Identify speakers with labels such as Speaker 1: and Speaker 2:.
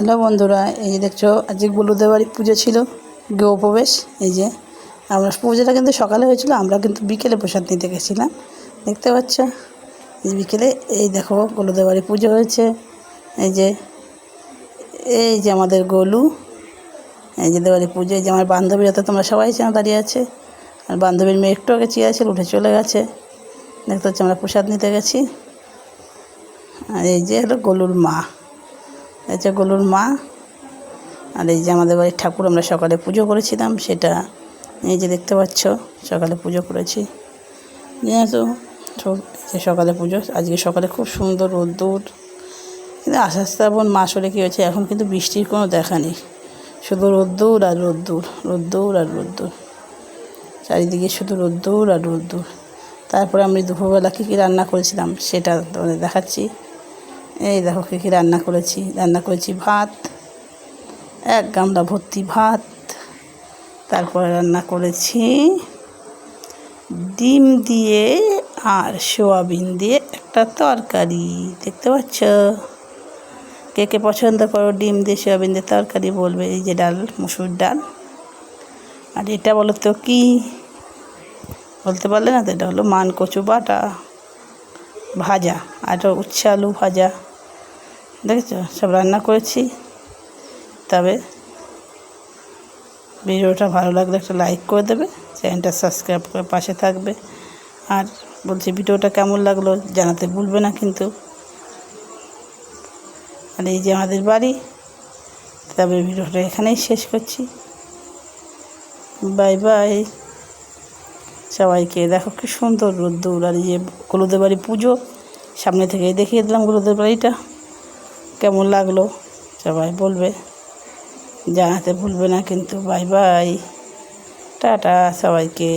Speaker 1: Hello বন্ধুরা, এই যে দেখছ, আজকে গুলুদের বাড়ি পুজো ছিল, গৃহপ্রবেশ, এই যে। আমরা পুজোটা কিন্তু সকালে হয়েছিল, আমরা কিন্তু বিকেলে প্রসাদ নিতে গেছিলাম, দেখতে পাচ্ছ? এই বিকেলে, এই দেখো গলুদের বাড়ি পুজো হয়েছে, এই যে এই যে আমাদের গলু, এই যে দেওয়ালি পুজো, এই যে আমার বান্ধবীরা তো তোমরা সবাই চেনা দাঁড়িয়ে আছে, আর বান্ধবীর মেয়ে একটু আগে চেয়ে আছে, উঠে চলে গেছে, দেখতে হচ্ছে আমরা প্রসাদ নিতে গেছি, আর এই যে হলো গলুর মা। এই যে গলুর মা আর এই যে আমাদের বাড়ির ঠাকুর, আমরা সকালে পুজো করেছিলাম, সেটা এই যে দেখতে পাচ্ছ, সকালে পুজো করেছি। যেহেতু সব- সকালে পুজো, আজকে সকালে খুব সুন্দর রোদ্দুর। কিন্তু আস্তে এখন মাস হলে কী হয়েছে, এখন কিন্তু বৃষ্টির কোনো দেখা নেই। শুধু রোদ্দুর আর রোদ্দুর রোদ্দুর আর রোদ্দুর। চারিদিকে শুধু রোদ্দুর আর রোদ্দুর। তারপরে আমি দুপুরবেলা কী কী রান্না করেছিলাম, সেটা তোমাদের দেখাচ্ছি। এই দেখো কী কী রান্না করেছি। রান্না করেছি ভাত, এক গামলা ভর্তি ভাত, তারপরে রান্না করেছি ডিম দিয়ে আর সোয়াবিন দিয়ে একটা তরকারি। দেখতে পাচ্ছ? কে কে পছন্দ করো ডিম দিয়ে, সোয়াবিন দিয়ে তরকারি বলবে, এই যে ডাল, মুসুর ডাল। আর এটা বলো তো কি? বলতে পারলে না তো, এটা হলো মান কচু বাটা ভাজা, আর উচ্ছে আলু ভাজা। দেখেছ? সব রান্না করেছি। তবে ভিডিওটা ভালো লাগলে একটা লাইক করে দেবে, চ্যানেলটা সাবস্ক্রাইব করে পাশে থাকবে। আর বলছি, ভিডিওটা কেমন লাগল জানাতে ভুলবে না কিন্তু। আর এই যে আমাদের বাড়ি তবে ভিডিওটা এখানেই শেষ করছি। বাই বাই সবাইকে দেখো কি সুন্দর রোদ্দুর, আর এই যে হলুদের বাড়ি পুজো, সামনে থেকেই দেখিয়ে দিলাম হলুদের বাড়িটা। কেমন লাগল? সবাই বলবে। জানাতে ভুলবে না কিন্তু। Bye bye. টাটা সবাইকে।